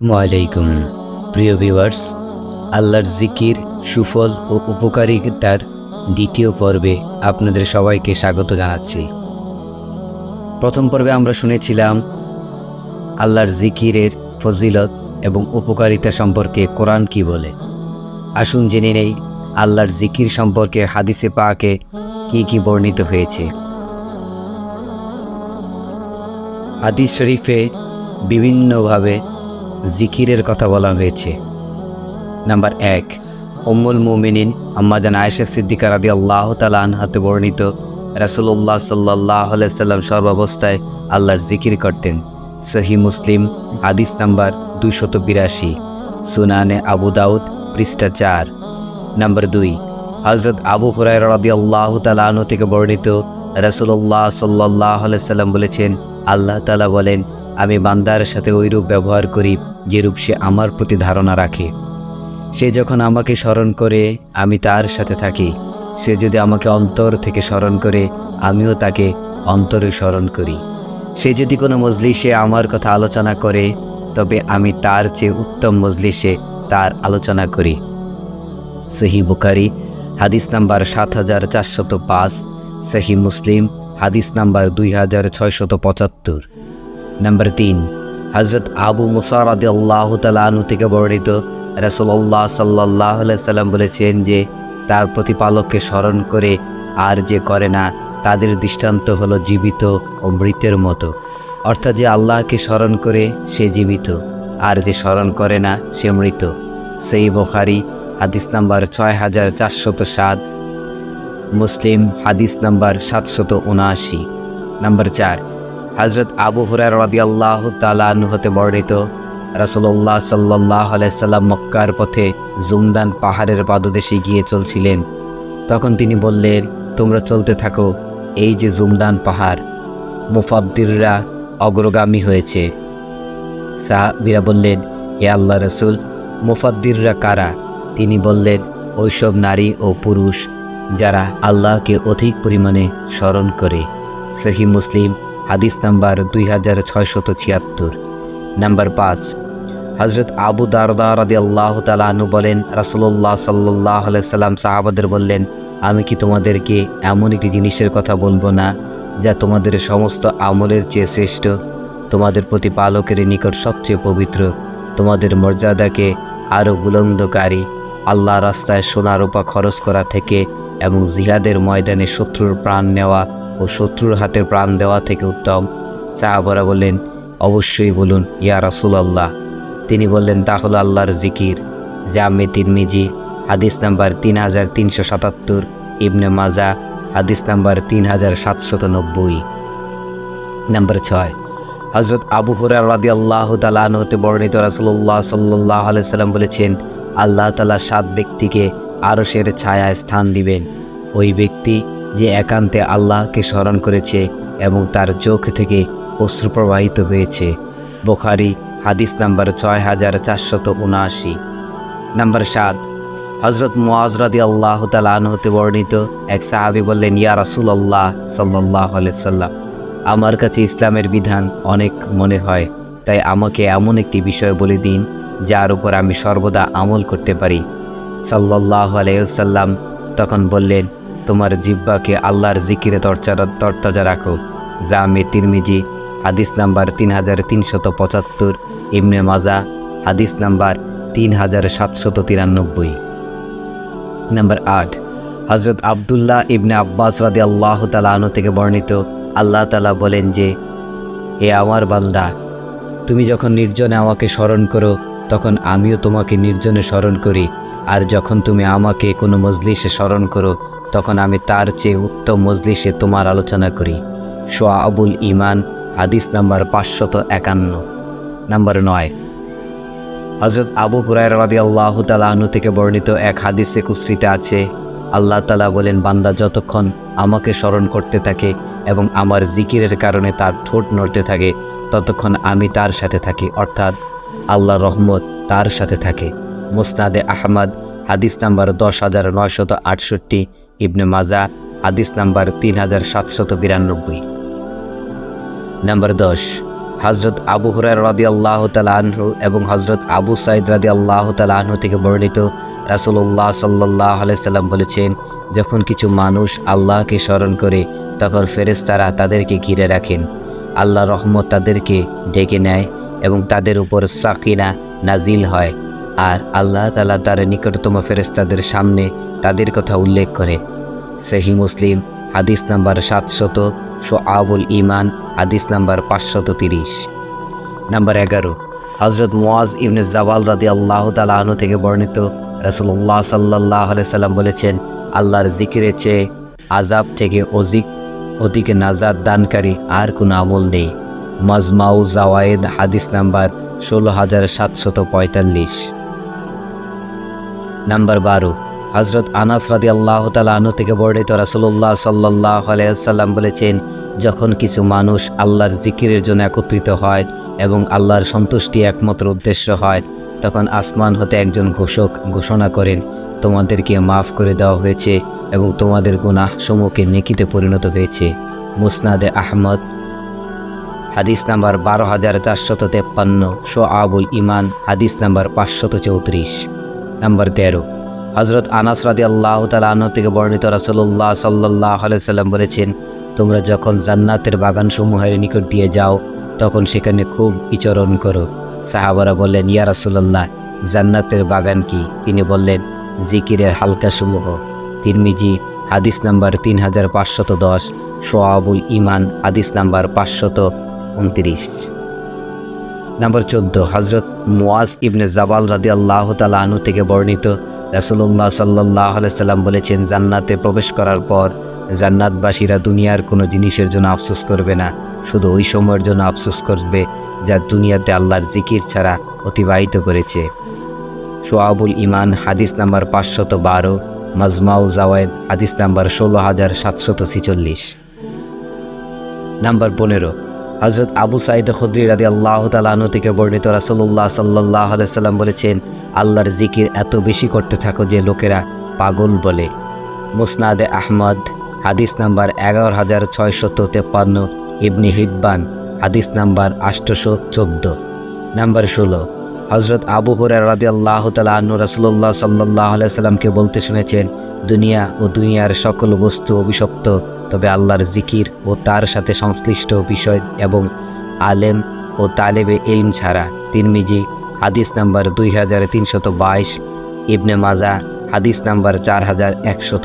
আসসালামাইকুম প্রিয় ভিউয়ার্স, আল্লাহর জিকির, সুফল ও উপকারিতার দ্বিতীয় পর্বে আপনাদের সবাইকে স্বাগত জানাচ্ছি। প্রথম পর্বে আমরা শুনেছিলাম আল্লাহর জিকিরের ফজিলত এবং উপকারিতা সম্পর্কে কোরআন কি বলে। আসুন জেনে নেই আল্লাহর জিকির সম্পর্কে হাদিসে পাকে কি কি বর্ণিত হয়েছে। হাদিস শরীফে বিভিন্নভাবে জিকিরের কথা বলা হয়েছে। নাম্বার এক, উম্মুল মুমিনিন আম্মাজান আয়েশা সিদ্দিকা রাদি আল্লাহ তালা আনহাতে বর্ণিত রাসুল্লাহ সাল্লাহ সাল্লাম সর্বাবস্থায় আল্লাহর জিকির করতেন। সহি মুসলিম আদিস নাম্বার দুইশত বিরাশি, সুনানে আবু দাউদ, পৃষ্ঠা চার। নাম্বার দুই হজরত আবু হুরাই রাদি আল্লাহ তালা থেকে বর্ণিত রাসুল্লাহ সাল্লাহ সাল্লাম বলেছেন, আল্লাহ তালা বলেন আমি বান্দার সাথে ওইরূপ ব্যবহার করি, যেরূপ সে আমার প্রতি ধারণা রাখে। সে যখন আমাকে স্মরণ করে, আমি তার সাথে থাকি। সে যদি আমাকে অন্তর থেকে স্মরণ করে, আমিও তাকে অন্তরে স্মরণ করি। সে যদি কোনো মজলিসে আমার কথা আলোচনা করে, তবে আমি তার চেয়ে উত্তম মজলিসে তার আলোচনা করি। সেহি বুখারি, হাদিস নাম্বার সাত হাজার চারশত পাঁচ, সেহি মুসলিম, হাদিস নাম্বার দুই হাজার ছয়শত পঁচাত্তর। নাম্বার তিন হজরত আবু মুসারাদ আল্লাহ তালু থেকে বর্ণিত রসল্লাহ সাল্লাহ সাল্লাম বলেছেন যে, তার প্রতিপালককে স্মরণ করে আর যে করে না, তাদের দৃষ্টান্ত হলো জীবিত ও মৃতের মতো। অর্থাৎ যে আল্লাহকে স্মরণ করে, সে জীবিত। আর যে স্মরণ করে না, সে মৃত। সেই বোখারি, হাদিস নাম্বার ছয় হাজার চারশত সাত। মুসলিম, হাদিস নাম্বার সাতশত উনআশি। নাম্বার চার হজরত আবু হুরার রদিয়াল্লাহ তালান হতে বর্ণিত রাসুল্লাহ সাল্লাহ আলাইসাল্লাম মক্কার পথে জুমদান পাহাড়ের পাদদেশে গিয়ে চলছিলেন। তখন তিনি বললেন, তোমরা চলতে থাকো, এই যে জুমদান পাহাড়, মুফাদ্দিররা অগ্রগামী হয়েছে। সাহাবিরা বললেন, হে আল্লাহ রসুল, মুফাদ্দিররা কারা? তিনি বললেন, ওইসব নারী ও পুরুষ যারা আল্লাহকে অধিক পরিমাণে স্মরণ করে। সহি মুসলিম হাদিস নাম্বার দুই হাজার ছয়শত ছিয়াত্তর। নাম্বার পাঁচ হজরত আবু দারদা রাদি আল্লাহ তালু বলেন রাসুল্লাহ সাল্লাহ সাল্লাম সাহাবাদের বললেন, আমি কি তোমাদেরকে এমন একটি জিনিসের কথা বলব না, যা তোমাদের সমস্ত আমলের চেয়ে শ্রেষ্ঠ? তোমাদের প্রতিপালকের নিকট সবচেয়ে পবিত্র, তোমাদের মর্যাদাকে আরও বুলন্দকারী, আল্লাহ রাস্তায় সোনা রূপা খরচ করা থেকে এবং জিহাদের ময়দানে শত্রুর প্রাণ নেওয়া ও শত্রুর হাতে প্রাণ দেওয়া থেকে উত্তম। সাহাবরা বললেন, অবশ্যই বলুন, ইয়া রাসুল আল্লাহ তিনি বললেন, তা হলো আল্লাহর জিকির। জামে তিরমিজি, হাদিস নাম্বার তিন হাজার তিনশো সাতাত্তর, ইবনে মাজা, হাদিস নাম্বার তিন হাজার সাতশত নব্বই। নাম্বার ছয় হজরত আবু হুরার রাদি আল্লাহ তালান হতে বর্ণিত রাসুল্লাহ সাল্লাহ সাল্লাম বলেছেন, আল্লাহ তালা সাত ব্যক্তিকে আরশের ছায়ায় স্থান দিবেন। ওই ব্যক্তি যে একান্তে আল্লাহকে স্মরণ করেছে এবং তার চোখ থেকে অশ্রু প্রবাহিত হয়েছে। বোখারি, হাদিস নাম্বার ছয় হাজার চারশত উনআশি। নাম্বার সাত হজরত মোয়াজরাদি আল্লাহ তালান হতে বর্ণিত এক সাহাবি বললেন, ইয়া রাসুল আল্লাহ সাল্লাহ সাল্লাম আমার কাছে ইসলামের বিধান অনেক মনে হয়, তাই আমাকে এমন একটি বিষয় বলে দিন, যার উপর আমি সর্বদা আমল করতে পারি। সাল্লাহ আলাইসাল্লাম তখন বললেন তোমার জিব্বাকে আল্লাহর জিকিরে তরচা তরতাজা রাখো। জামে তিরমিজি, হাদিস নাম্বার তিন হাজার তিনশত পঁচাত্তর, ইবনে মাজা, হাদিস নাম্বার তিন হাজার সাতশত তিরানব্বই। নাম্বার আট হজরত আবদুল্লাহ ইবনে আব্বাস রাদি আল্লাহ তালাহন থেকে বর্ণিত, আল্লাহ তালা বলেন যে এ আমার বান্দা, তুমি যখন নির্জনে আমাকে স্মরণ করো, তখন আমিও তোমাকে নির্জনে স্মরণ করি। আর যখন তুমি আমাকে কোনো মজলিসে স্মরণ করো তখন আমি তার চেয়ে উত্তম মজলিসে তোমার আলোচনা করি। সোয়া আবুল ইমান হাদিস নাম্বার পাঁচশত একান্ন, নাম্বার নয়। হজরত আবু হুরায় রাদি আল্লাহ তালাহনু থেকে বর্ণিত এক হাদিসে কুসরিতে আছে, আল্লাহ তালা বলেন, বান্দা যতক্ষণ আমাকে স্মরণ করতে থাকে এবং আমার জিকিরের কারণে তার ঠোঁট নড়তে থাকে, ততক্ষণ আমি তার সাথে থাকি, অর্থাৎ আল্লাহ রহমত তার সাথে থাকে। মুসনাদে আহমদ, হাদিস নাম্বার দশ হাজার নয়শত আটষট্টি ইবনে মাজা, হাদিস নাম্বার তিন হাজার সাতশত বিরানব্বই। নাম্বার দশ হজরত আবু হুরার রাদি আল্লাহ আনহু এবং হজরত আবু সাইদ রাদি আল্লাহ আনহু থেকে বর্ণিত রাসুল্লাহ সাল্লাহ আলাইসাল্লাম বলেছেন, যখন কিছু মানুষ আল্লাহকে স্মরণ করে, তখন ফেরেশতারা তাদেরকে ঘিরে রাখেন। আল্লাহ রহমত তাদেরকে ডেকে নেয় এবং তাদের উপর সাকিনা নাজিল হয়। আর আল্লাহ তালা তার নিকটতম ফেরেস্তাদের সামনে তাদের কথা উল্লেখ করে। সেহি মুসলিম, হাদিস নাম্বার সাতশত আবুল ইমান হাদিস নাম্বার পাঁচশত তিরিশ। নাম্বার এগারো হজরত মোয়াজ ইবনে জাবাল রাদি আল্লাহ তালাহনু থেকে বর্ণিত রসুল্লাহ সাল্লাহ সাল্লাম বলেছেন, আল্লাহর জিকিরের চেয়ে আজাব থেকে অজিক অধিক নাজাদ দানকারী আর কোনো আমল নেই। মাজমাউ জাওয়ায়েদ, হাদিস নাম্বার ষোলো হাজার সাতশত পঁয়তাল্লিশ। নাম্বার বারো হজরত আনাস রাদি আল্লাহ তালু থেকে বর্ণিত রাসুল্লাহ সাল্লাহ আলাইসাল্লাম বলেছেন, যখন কিছু মানুষ আল্লাহর জিকিরের জন্য একত্রিত হয় এবং আল্লাহর সন্তুষ্টি একমাত্র উদ্দেশ্য হয়, তখন আসমান হতে একজন ঘোষক ঘোষণা করেন, তোমাদেরকে মাফ করে দেওয়া হয়েছে এবং তোমাদের গুনাহ সমূহকে নেকিতে পরিণত হয়েছে। মুসনাদে আহমদ, হাদিস নাম্বার বারো হাজার চারশত তেপ্পান্ন শো আবুল ইমান হাদিস নাম্বার পাঁচশত চৌত্রিশ। নাম্বার তেরো। হজরত আনাস রাদি আল্লাহ তালাহ থেকে বর্ণিত রাসলুল্লাহ সাল্লাহ সাল্লাম বলেছেন, তোমরা যখন জান্নাতের বাগানসমূহের নিকট দিয়ে যাও, তখন সেখানে খুব বিচরণ করো। সাহাবারা বললেন, ইয়া রাসুল্লাহ জান্নাতের বাগান কি? তিনি বললেন, জিকিরের হালকাসমূহ। তিরমিজি, হাদিস নাম্বার তিন হাজার পাঁচশত দশ। সোয়াবুল ইমান হাদিস নাম্বার পাঁচশত উনত্রিশ। নাম্বার চোদ্দ হজরত মুয়াজ ইবনে জাবাল রাদি আল্লাহ তালু থেকে বর্ণিত রাসুল্লাহ সাল্লাহ সাল্লাম বলেছেন, জান্নাতে প্রবেশ করার পর জান্নাতবাসীরা দুনিয়ার কোনো জিনিসের জন্য আফসোস করবে না। শুধু ওই সময়ের জন্য আফসোস করবে যা দুনিয়াতে আল্লাহর জিকির ছাড়া অতিবাহিত করেছে। সোয়াবুল ইমান হাদিস নাম্বার পাঁচশত বারো, মাজমাউ জাওয়েদ হাদিস নাম্বার ষোলো হাজার সাতশত ছিচল্লিশ। নাম্বার পনেরো হজরত আবু সাইদ খুদ্রি রাদি আল্লাহ তালাহনু থেকে বর্ণিত রাসুল্লাহ সাল্লাহ সাল্লাম বলেছেন, আল্লাহর জিকির এত বেশি করতে থাকো যে লোকেরা পাগল বলে। মুসনাদে আহমদ, হাদিস নাম্বার এগারো হাজার ছয়শত তেপ্পান্ন, ইবনি হিব্বান, হাদিস নাম্বার আষ্টশো চোদ্দ। নাম্বার ষোলো হজরত আবু হুরার রাদি আল্লাহ তালাহনু রাসুল্লাহ সাল্লাহ সাল্লামকে বলতে শুনেছেন, দুনিয়া ও দুনিয়ার সকল বস্তু অভিশপ্ত। তবে আল্লাহর জিকির ও তার সাথে সংশ্লিষ্ট বিষয় এবং আলেম ও তালেবে এলম ছাড়া তিরমিজি, হাদিস নাম্বার দুই হাজার তিনশত বাইশ, ইবনে মাজা, হাদিস নাম্বার চার হাজার একশত